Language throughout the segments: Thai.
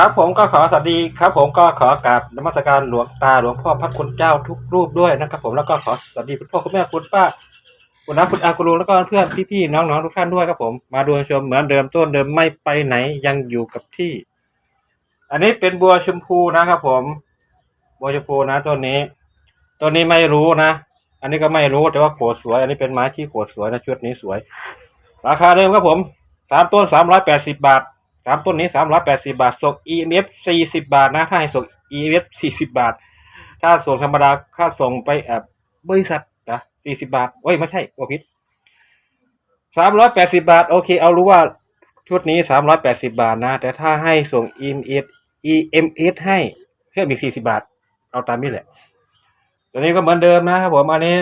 ครับผมก็ขอสวัสดีครับ ผมก็ขอกราบนมัสการหลวงตาหลวงพ่อพระคุณเจ้าทุกรูปด้วยนะครับ ผมแล้วก็ขอสวัสดีคุณพ่อคุณแม่คุณป้าคุณน้าคุณอาคุณลุงแล้วก็เพื่อนพี่ๆน้องๆทุกท่านด้วยครับผมมาดูชมเหมือนเดิมต้นเดิมไม่ไปไหนยังอยู่กับที่ อันนี้เป็นบัวชมพูนะครับ ผม บัวชมพูนะต้นนี้ต้นนี้ไม่รู้นะอันนี้ก็ไม่รู้แต่ว่าโขดสวย อันนี้เป็นไม้ที่โขดสวยนะชุดนี้สวย ราคาเดิมครับผมสามต้นสามร้อยแปดสิบาท สามต้นนี้สามร้อยแปดสิบาท ส่ง EMF สี่สิบาทนะ ถ้าให้ส่ง EMF สี่สิบาท ถ้าส่งธรรมดา ค่าส่งไปแอบบริษัทนะสี่สิบาท โอ้ย ไม่ใช่โอพิษสามร้อยแปดสิบาท โอเค เอารู้ว่าชุดนี้สามร้อยแปดสิบาทนะ แต่ถ้าให้ส่ง EMS EMS ให้เพิ่มอีกสี่สิบาท เอาตามนี้แหละ ตัวนี้ก็เหมือนเดิมนะครับผม อันนี้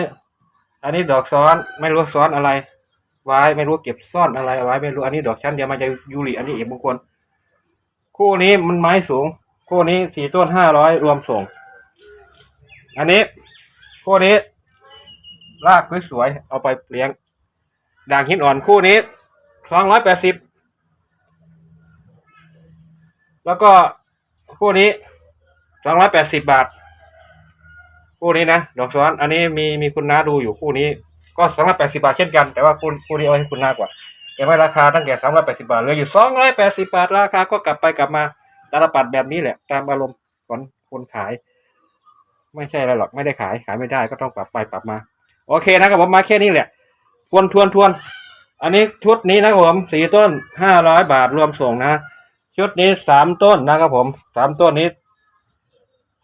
อันนี้ดอกซ้อน ไม่รู้ซ้อนอะไร ไว้ไม่รู้เก็บซ่อนอะไรไว้ไม่รู้อันนี้ดอกชั้นเดียวมันจะยูริอันนี้เอกมงคลคู่นี้มันไม้สูง คู่นี้สี่ต้นห้าร้อยรวมส่ง อันนี้คู่นี้รากสวยๆเอาไปเลี้ยง ด่างหินอ่อนคู่นี้สองร้อยแปดสิบแล้วก็คู่นี้สองร้อยแปดสิบบาท คู่นี้นะ ดอกซ้อน อันนี้มีมีคุณน้าดูอยู่คู่นี้ ก็สองร้อยแปดสิบาทเช่นกัน แต่ว่าคู่คู่นี้เอาให้คุณน้ากว่าเก็บไว้ราคาตั้งแต่สามร้อยแปดสิบาทเหลืออยู่สองร้อยแปดสิบาทราคาก็กลับไปกลับมาตลปัดแบบนี้แหละ ตามอารมณ์ของคนขาย ไม่ใช่อะไรหรอกไม่ได้ขายขายไม่ได้ก็ต้องปรับไปปรับมา โอเคนะครับผมมาแค่นี้แหละทวนทวนทวน อันนี้ชุดนี้นะครับผมสี่ต้นห้าร้อยบาทรวมส่งนะชุดนี้สามต้นนะครับผมสามต้นนี้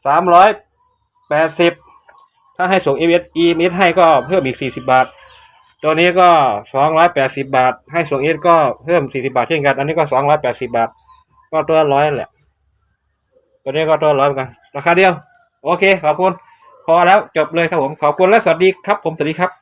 สามร้อยแปดสิบ ถ้าให้ส่ง EMS EMS ให้ก็เพิ่มอีก 40 บาท ตัวนี้ก็ 280 บาท ให้ส่ง EMS ก็เพิ่ม 40 บาทเช่นกัน อันนี้ก็ 280 บาท ก็ตัวร้อยแหละ ตัวนี้ก็ตัวร้อยเหมือนกัน ราคาเดียว โอเค ขอบคุณ พอแล้วจบเลยครับผม ขอบคุณและสวัสดีครับผม สวัสดีครับ